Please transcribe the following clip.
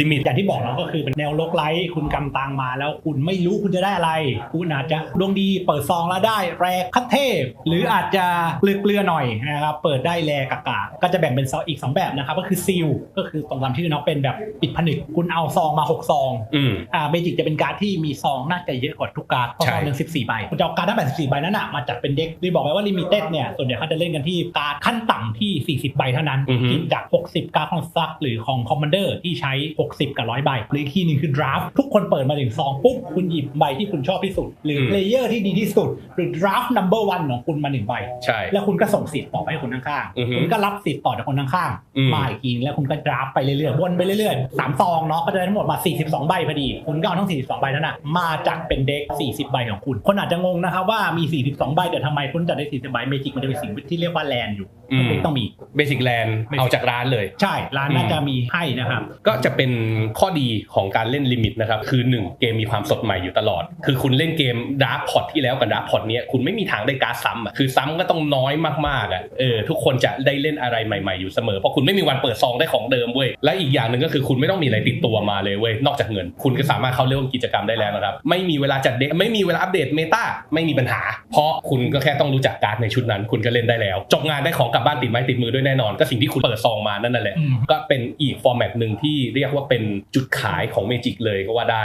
ลิมิตอย่างที่บอกเราก็คือเป็นแนวโลกไลท์คุณกำตังมาแล้วคุณไม่รู้คุณจะได้อะไร คุณอาจจะดวงดีเปิดซองแล้วได้แรคัตเทพ หรืออาจจะเกลือๆหน่อยนะครับเปิดได้แรกากาก็จะแบ่งเป็นซองอีก 2 แบบนะครับก็คือซีลก็คือตรงตามชื่อเนาะเป็นแบบปิดผนึกคุณเอาซองมา 6 ซองอืมอ่าเบจิกจะเป็นการดที่มีซองน่าจะเยอะกว่าทุกการ์ดเพราะใช่ซองหนึ่ง14ใบคุณจะเอาการ์ดได้84ใบนั้นอะมาจัดเป็นเด็กที่บอกไว้ว่าลิมิเต็ดเนี่ยส่วนใหญ่เขาจะเล่นกันที่การ์ดขั้นต่ำที่ 40 ใบเท่านั้นอือฮึจาก 60 การ์ดของซักหรือของคอมมานเดอร์ที่ใช้60 กับ 100 ใบหรืออีกที่หนึ่งคือดราฟทุกคนเปิดมาถึงซองปุ๊บคุณหยิบใบที่คุณชอบที่สุด หรือเพลเยอร์ที่ดีที่สุด หรือดราฟนัมเบอร์วันของคุณมาหนึ่งใบใช่แล้วคุณก็ส่งสิทธิ์ต่อไปให้คนข้างอือฮึๆคุณก็รับสิทธิ์ต่อจากคนข้างอืมๆมาอีกทีแล้วคุณก็ดราฟไปเรื่อยๆวนไปเรื่อยๆสามซองเนาะก็จะได้ทั้งหมดมา 42 ใบพอดี คุณก็เอาทั้ง 42 ใบนั้นนะมาจัดเป็นเด็ก 40 ใบของคุณ คนอาจจะงงนะครับว่ามี 42 ใบแต่ทำไมคุณจัดได้ 40 ใบเมจิกมันจะเป็นสิ่งที่เรียกว่าแลนอยู่อืมต้องมีเบสิกแลนด์ Basic เอาจากร้านเลย ใช่ร้านน่าจะมีให้นะครับก็จะเป็นข้อดีของการเล่นลิมิตนะครับคือ 1 เกมมีความสดใหม่อยู่ตลอด คือคุณเล่นเกมดาร์ p พอตที่แล้วกับดาร์ p พอตเนี้ยคุณไม่มีทางได้การ์ดซ้ำอะคือซ้ำก็ต้องน้อยมากๆอะเออทุกคนจะได้เล่นอะไรใหม่ๆอยู่เสมอเพราะคุณไม่มีวันเปิดซองได้ของเดิมเว้ยและอีกอย่างหนึ่งก็คือคุณไม่ต้องมีอะไรติดตัวมาเลยเว้ยนอกจากเงิน คุณก็สามารถเข้าเร่วมกิจกรรมได้แล้วนะครับไม่มีเวลาจัดเดทไม่มีเวลาอัปเดตเมตาไม่มีปัญหา เพราะคุณก็แค่ต้องรู้จักการ์ดในชุดนั้น คุณก็เล่นได้แล้ว จบงานได้ของกลับบ้านติดไม้ติดมือด้วยแน่นอน ก็สิ่งที่คุณเปิดซองมานั่นน่ะแหละอืมก็เป็นอีกฟอร์แมตหนึ่งที่เรียกว่าเป็นจุดขายของเมจิกเลยก็ว่าได้